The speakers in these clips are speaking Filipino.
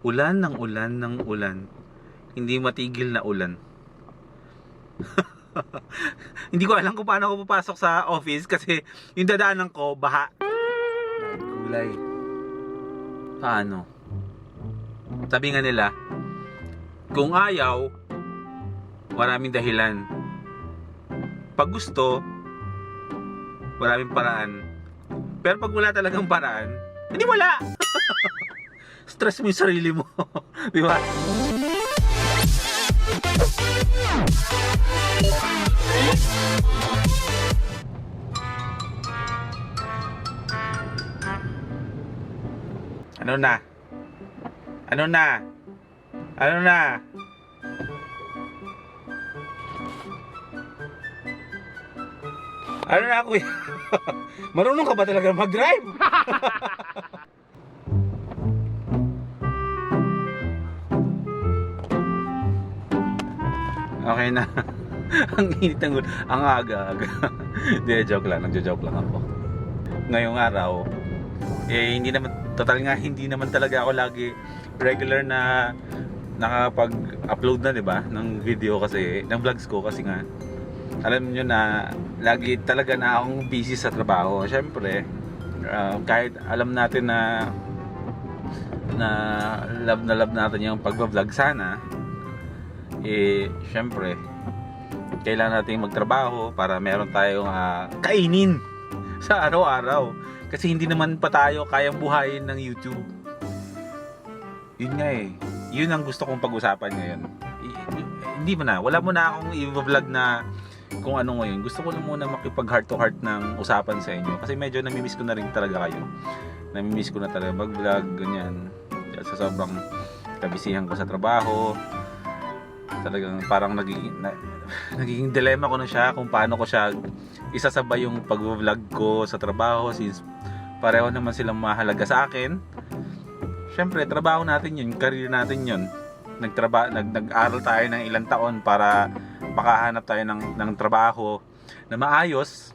Ulan ng ulan ng ulan. Hindi matigil na ulan. Hindi ko alam kung paano ako papasok sa office kasi yung dadaanan ko, baha. Gulay. Paano? Sabi nga nila, kung ayaw, maraming dahilan. Pag gusto, maraming paraan. Pero pag wala talagang paraan, hindi wala! Stress mo yung sarili mo. Di ba? Ano na? Ano na? Ano na? Ano na kuya? Marunong ka ba talaga mag-drive? Okay na. ang init ng ulo. Ang aga-aga. Hindi, joke lang. Nagjo-joke lang ako. Ngayong araw, eh, hindi naman, total nga, hindi naman talaga ako lagi regular na nakapag-upload na, di ba? Ng video kasi, ng vlogs ko kasi nga, alam nyo na, lagi talaga na akong busy sa trabaho. Siyempre, ah, kahit alam natin na na love na love natin yung pagbablog sana, eh, syempre, kailangan natin magtrabaho para meron tayong ah, kainin sa araw-araw. Kasi hindi naman pa tayo kayang buhayin ng YouTube. Yun nga eh. Yun ang gusto kong pag-usapan ngayon. Hindi mo na. Wala mo na akong i-vlog na kung ano ngayon. Gusto ko lang muna makipag heart to heart ng usapan sa inyo. Kasi medyo namimiss ko na rin talaga kayo. Namimiss ko na talaga mag-vlog, ganyan. Dahil sa sobrang kabisihan ko sa trabaho. Talagang parang nagiging, na, nagiging dilemma ko na siya kung paano ko siya isasabay yung pag-vlog ko sa trabaho since pareho naman silang mahalaga sa akin. Siyempre, trabaho natin yun, career natin yun. Nagtraba, nag, nag-aral tayo ng ilang taon para makahanap tayo ng, ng trabaho na maayos.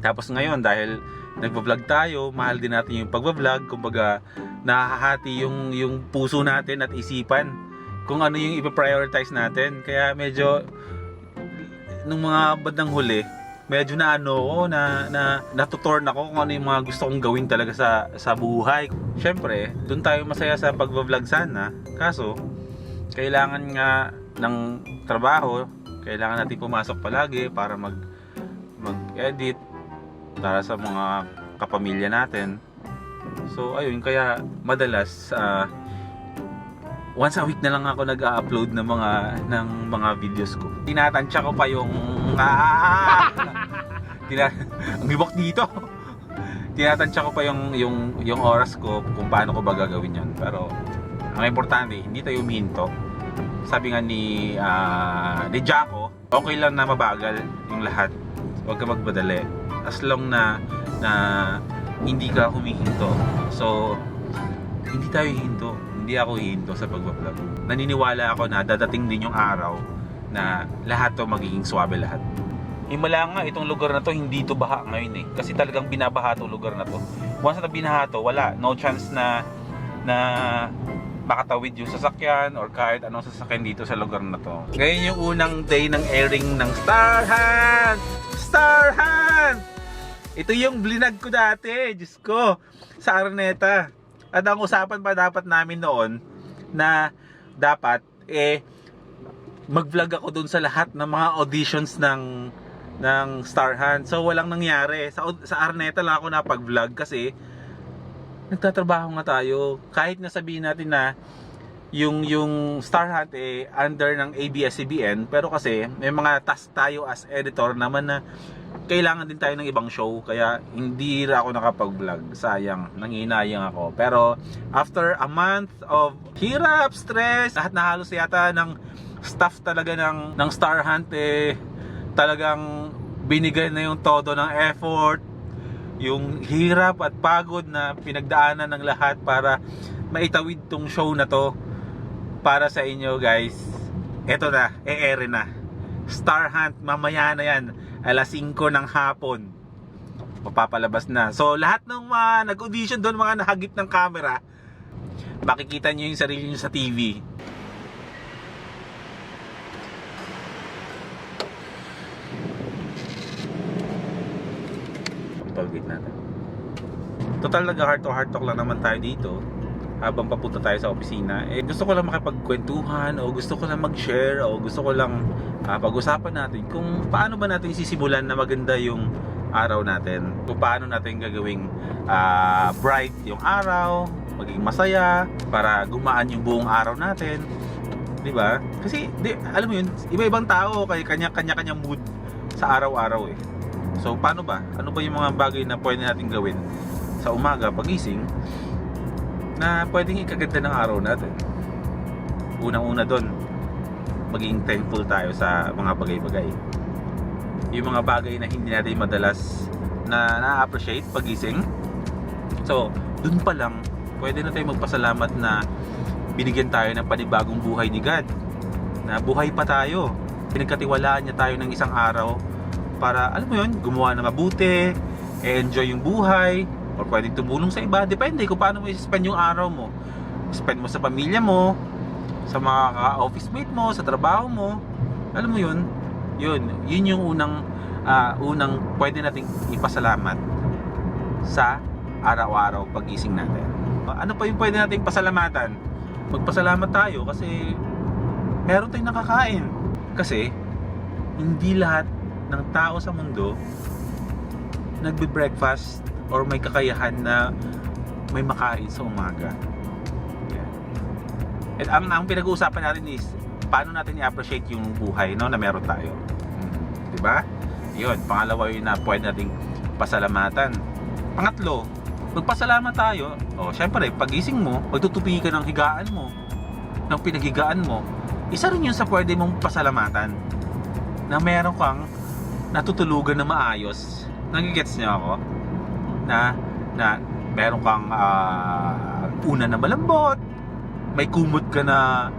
Tapos ngayon, dahil nagvo-vlog tayo, mahal din natin yung pagvo-vlog, kumbaga nahahati yung, yung puso natin at isipan kung ano yung ipa-prioritize natin. Kaya medyo nung mga bandang huli, medyo na ano ko, na, na natutorn ako kung ano yung mga gusto kong gawin talaga sa, sa buhay. Siyempre, doon tayo masaya sa pagbablog sana. Kaso, kailangan nga ng trabaho, kailangan natin pumasok palagi para mag mag-edit para sa mga kapamilya natin. So, ayun, kaya madalas ah, once a week na lang ako nag-upload ng mga ng mga videos ko. Tinatansya ko pa yung ah, Tina, ang hibok dito. Tinatansya ko pa yung yung yung oras ko kung paano ko ba gagawin 'yon. Pero ang importante, hindi tayo huminto. Sabi nga ni ah, ni Jaco, okay lang na mabagal yung lahat. Huwag ka magmadali. As long na na hindi ka humihinto. So, hindi tayo hihinto. Hindi ako hihinto sa pagbablog. Naniniwala ako na dadating din yung araw na lahat to magiging swabe lahat. Himala nga itong lugar na to hindi to baha ngayon eh. Kasi talagang binabaha tong lugar na to. Once na binaha to, wala. No chance na na makatawid yung sasakyan or kahit anong sasakyan dito sa lugar na to. Ngayon yung unang day ng airing ng Star Hunt! Star Hunt! Ito yung blinag ko dati, Diyos ko, sa Araneta. At ang usapan pa dapat namin noon na dapat eh mag-vlog ako dun sa lahat ng mga auditions ng ng Star Hunt. So walang nangyari. Sa sa Araneta lang ako napag-vlog kasi nagtatrabaho nga tayo. Kahit na sabihin natin na yung yung Star Hunt eh under ng ABS-CBN pero kasi may mga task tayo as editor naman na kailangan din tayo ng ibang show kaya hindi ra ako nakapag-vlog. Sayang nanginayang ako. Pero after a month of hirap stress lahat na halos yata ng staff talaga ng ng Star Hunt eh talagang binigay na yung todo ng effort. Yung hirap at pagod na pinagdaanan ng lahat para maitawid tong show na to para sa inyo guys. Eto na, e-ere na. Star Hunt, mamaya na yan alas 5 ng hapon mapapalabas na so lahat ng mga nag-audition doon mga nahagip ng camera makikita nyo yung sarili nyo sa TV. Tollgate natin. Total nag heart to heart talk lang naman tayo dito habang papunta tayo sa opisina. Eh gusto ko lang makipagkwentuhan o gusto ko lang mag-share o gusto ko lang ah, pag-usapan natin kung paano ba natin sisimulan na maganda yung araw natin. Kung paano natin gagawing ah, bright yung araw, maging masaya para gumaan yung buong araw natin. 'Di ba? Kasi di, alam mo yun, iba-ibang tao kay kanya-kanya kanyang mood sa araw-araw eh. So paano ba? Ano ba yung mga bagay na pwede natin gawin sa umaga pagising na pwedeng ikaganda ng araw natin? Unang-una doon, maging thankful tayo sa mga bagay-bagay. Yung mga bagay na hindi natin madalas na na-appreciate pagising. So, dun pa lang, pwede na tayo magpasalamat na binigyan tayo ng panibagong buhay ni God. Na buhay pa tayo. Pinagkatiwalaan niya tayo ng isang araw para, alam mo yun, gumawa na mabuti, enjoy yung buhay, or pwedeng tumulong sa iba. Depende kung paano mo i-spend yung araw mo. Spend mo sa pamilya mo, sa mga ka-office mate mo, sa trabaho mo. Alam mo yun, yun, yun yung unang, ah, unang pwede nating ipasalamat sa araw-araw pagising natin. Ano pa yung pwede nating pasalamatan? Magpasalamat tayo kasi meron tayong nakakain. Kasi hindi lahat ng tao sa mundo nagbe-breakfast or may kakayahan na may makain sa umaga. At ang, ang pinag-uusapan natin is paano natin i-appreciate yung buhay no, na meron tayo. Hmm. 'Di ba? 'Yun, pangalawa yun na pwede nating pasalamatan. Pangatlo, magpasalamat tayo. O, syempre, pagising mo, magtutupi ka ng higaan mo, ng pinaghigaan mo. Isa rin yun sa pwede mong pasalamatan na meron kang natutulugan na maayos. Nagigets niyo ako? Na, na meron kang ah, una na malambot, may kumot ka na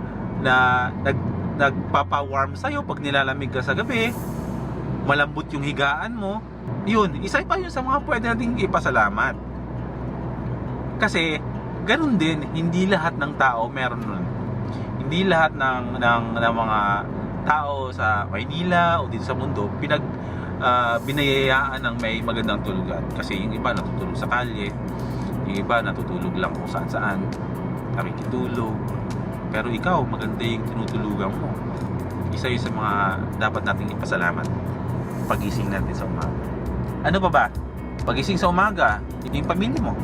na nag, nagpapa-warm sa'yo pag nilalamig ka sa gabi, malambot yung higaan mo, yun, isa pa yun sa mga pwede nating ipasalamat. Kasi, ganun din, hindi lahat ng tao meron nun. Hindi lahat ng, ng, ng mga tao sa Maynila o dito sa mundo pinag ah, binayayaan ng may magandang tulugan. Kasi yung iba natutulog sa kalye, yung iba natutulog lang kung saan saan, nakikitulog. Pero ikaw, maganda yung tinutulugan mo. Isa yun sa mga dapat nating ipasalamat pagising natin sa umaga. Ano pa ba? Pagising sa umaga, yung pamilya mo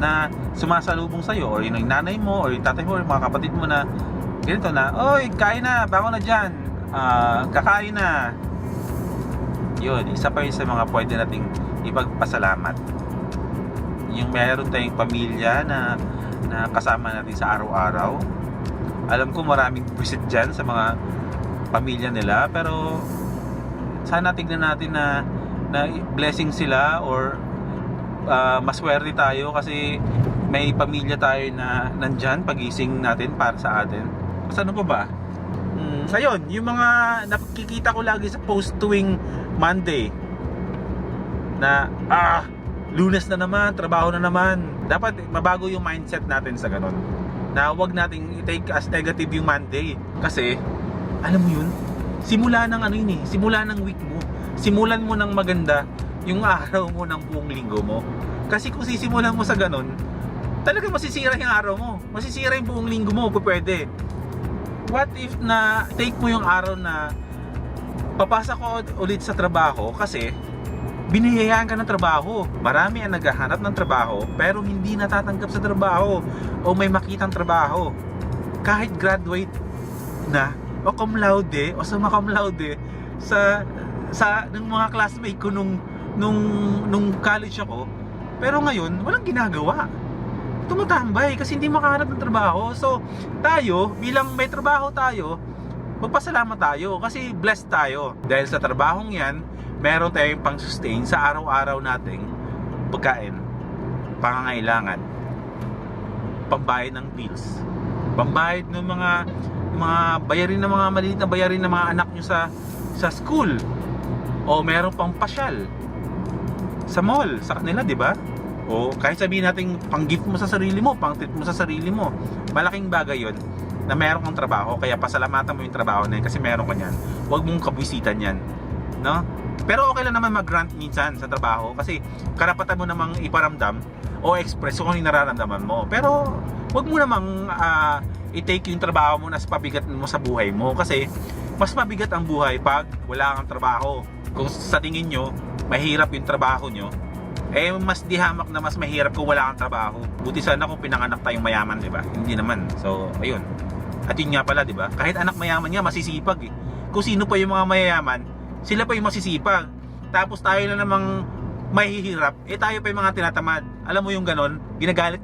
na sumasalubong sa'yo or yung nanay mo or yung tatay mo or yung mga kapatid mo na ganito na, Oy, kain na, bangon na dyan. Ah, kakain na. Yun, isa pa yun sa mga pwede nating ipagpasalamat. Yung meron tayong pamilya na, na kasama natin sa araw-araw. Alam ko maraming visit dyan sa mga pamilya nila, pero sana tignan natin na, na blessing sila or ah, maswerte tayo kasi may pamilya tayo na nandyan pagising natin para sa atin. Kasi ano pa ba? Mm, sa yun, yung mga nakikita ko lagi sa post tuwing Monday na ah, lunes na naman, trabaho na naman. Dapat mabago yung mindset natin sa ganun. Na wag nating i-take as negative yung Monday. Kasi, alam mo yun, simula ng ano yun eh, simula ng week mo. Simulan mo ng maganda yung araw mo ng buong linggo mo. Kasi kung sisimulan mo sa ganun, talaga masisira yung araw mo. Masisira yung buong linggo mo kung pwede. What if na take mo yung araw na papasok ko ulit sa trabaho kasi biniyayaan ka ng trabaho. Marami ang naghahanap ng trabaho pero hindi natatanggap sa trabaho o may makitang trabaho. Kahit graduate na o cum laude o summa cum laude sa sa ng mga classmate ko nung nung nung college ako pero ngayon walang ginagawa tumatambay kasi hindi makahanap ng trabaho so tayo bilang may trabaho tayo magpasalamat tayo kasi blessed tayo. Dahil sa trabahong yan meron tayong pang sustain sa araw-araw nating pagkain. Pangangailangan. Pambayad ng bills. Pambayad ng mga mga bayarin ng mga maliit na bayarin ng mga anak nyo sa sa school. O meron pang pasyal. Sa mall sa kanila di ba? O kahit sabihin natin pang gift mo sa sarili mo, pang treat mo sa sarili mo. Malaking bagay 'yon na meron kang trabaho kaya pasalamatan mo yung trabaho na yun kasi meron ka niyan. Huwag mong kabwisitan 'yan. No? Pero okay lang naman mag-grant minsan sa trabaho kasi karapatan mo namang iparamdam o express kung ano nararamdaman mo. Pero huwag mo namang ah, i-take yung trabaho mo na sa pabigat mo sa buhay mo kasi mas mabigat ang buhay pag wala kang trabaho. Kung sa tingin nyo, mahirap yung trabaho nyo, eh mas dihamak na mas mahirap kung wala kang trabaho. Buti sana kung pinanganak tayong mayaman, di ba? Hindi naman. So, ayun. At yun nga pala, di ba? Kahit anak mayaman nga, masisipag eh. Kung sino pa yung mga mayayaman, sila pa yung masisipag. Tapos tayo na namang mahihirap, eh tayo pa yung mga tinatamad. Alam mo yung ganon, ginagalit.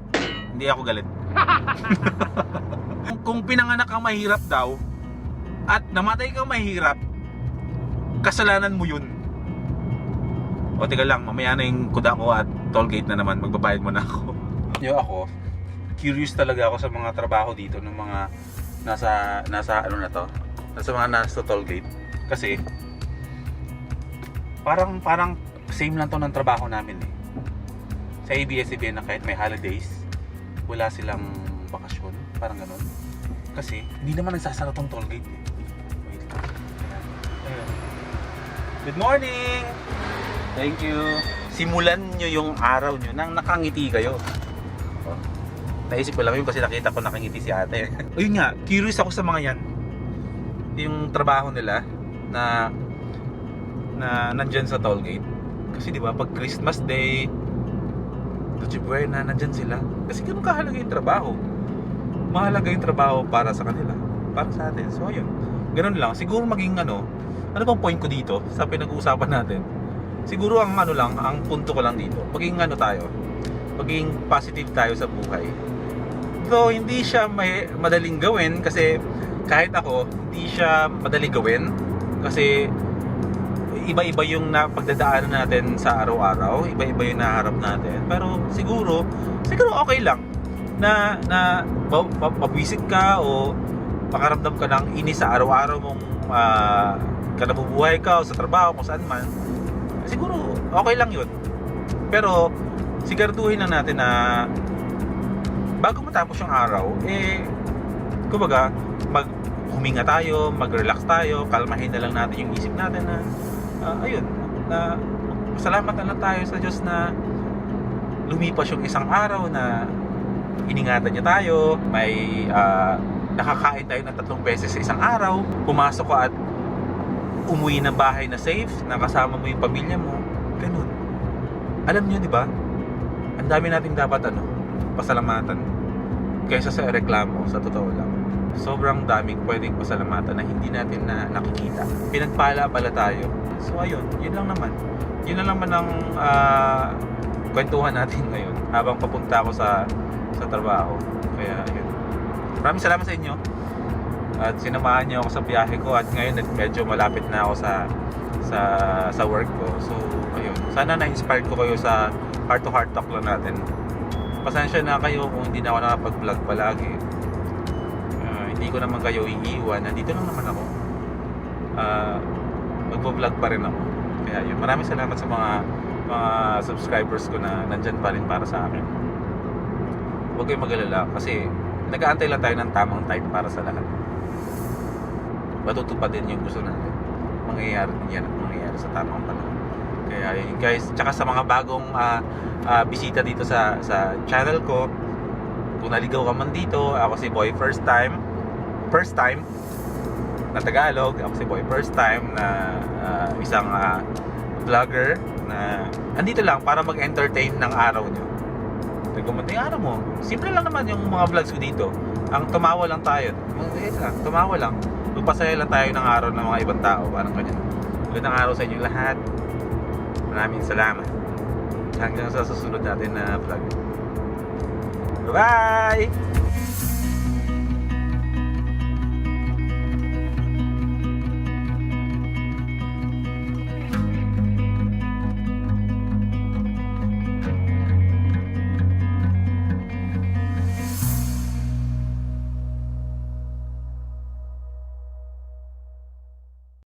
Hindi ako galit. kung, kung pinanganak kang mahirap daw, at namatay kang mahirap, kasalanan mo yun. O teka lang, mamaya na yung kuda ko at tollgate na naman, magbabayad mo na ako. Yo ako, curious talaga ako sa mga trabaho dito ng mga nasa nasa ano na to, nasa mga nasa tollgate kasi parang parang same lang to ng trabaho namin eh. Sa ABS-CBN na kahit may holidays, wala silang bakasyon, parang ganun. Kasi hindi naman nagsasara tong tollgate eh. Wait. Good morning! Thank you. Simulan nyo yung araw nyo nang nakangiti kayo. Naisip ko lang yun kasi nakita ko nakangiti si ate. Ayun nga, curious ako sa mga yan. Yung trabaho nila na na nandyan sa tollgate. Kasi di ba pag Christmas Day, Noche Buena, nandyan sila. Kasi ganun kahalaga yung trabaho. Mahalaga yung trabaho para sa kanila. Para sa atin. So ayun. Ganun lang. Siguro maging ano, ano bang point ko dito sa pinag-uusapan natin? Siguro ang ano lang, ang punto ko lang dito, maging ano tayo, maging positive tayo sa buhay. Though hindi siya may, madaling gawin kasi kahit ako, hindi siya madaling gawin kasi iba-iba yung na pagdadaanan natin sa araw-araw, iba-iba yung naharap natin. Pero siguro, siguro okay lang na na ma- ma- mabwisit ka o makaramdam ka ng inis sa araw-araw mong uh, kanabubuhay ka o sa trabaho kung saan man siguro okay lang yun pero siguraduhin lang natin na bago matapos yung araw eh kumbaga mag huminga tayo mag-relax tayo kalmahin na lang natin yung isip natin na ah, ayun na salamat na lang tayo sa Diyos na lumipas yung isang araw na iningatan niya tayo may ah, nakakain tayo ng tatlong beses sa isang araw pumasok ka at umuwi ng bahay na safe, nakasama mo yung pamilya mo, ganun. Alam niyo, di ba? Ang dami nating dapat ano, pasalamatan kaysa sa reklamo, sa totoo lang. Sobrang daming pwedeng pasalamatan na hindi natin na nakikita. Pinagpala pala tayo. So ayun, yun lang naman. Yun lang naman ang ah, kwentuhan natin ngayon habang papunta ako sa sa trabaho. Kaya yun. Maraming salamat sa inyo at sinamahan niyo ako sa biyahe ko at ngayon medyo malapit na ako sa sa sa work ko. So, ayun. Sana na-inspired ko kayo sa heart to heart talk lang natin. Pasensya na kayo kung hindi na ako nakapag-vlog palagi. Ah, hindi ko naman kayo iiwan. Nandito lang naman ako. Uh, magpo-vlog pa rin ako. Kaya yun. Maraming salamat sa mga mga subscribers ko na nandyan pa rin para sa akin. Huwag kayong mag-alala kasi nag-aantay lang tayo ng tamang time para sa lahat matutupad din yung gusto natin mangyayari din yan at mangyayari sa tamang panahon kaya yun guys tsaka sa mga bagong ah, ah, bisita dito sa sa channel ko. Kung naligaw ka man dito ako si Boy first time. First time na Tagalog. Ako si Boy first time na ah, isang ah, vlogger na andito lang para mag-entertain ng araw nyo Nagkumunti yung araw mo. Simple lang naman yung mga vlogs ko dito. Ang tumawa lang tayo. Eh, lang, tumawa lang. Magpasaya lang tayo ng araw ng mga ibang tao. Parang ganyan. Magandang araw sa inyo lahat. Maraming salamat hanggang sa susunod natin na vlog. Bye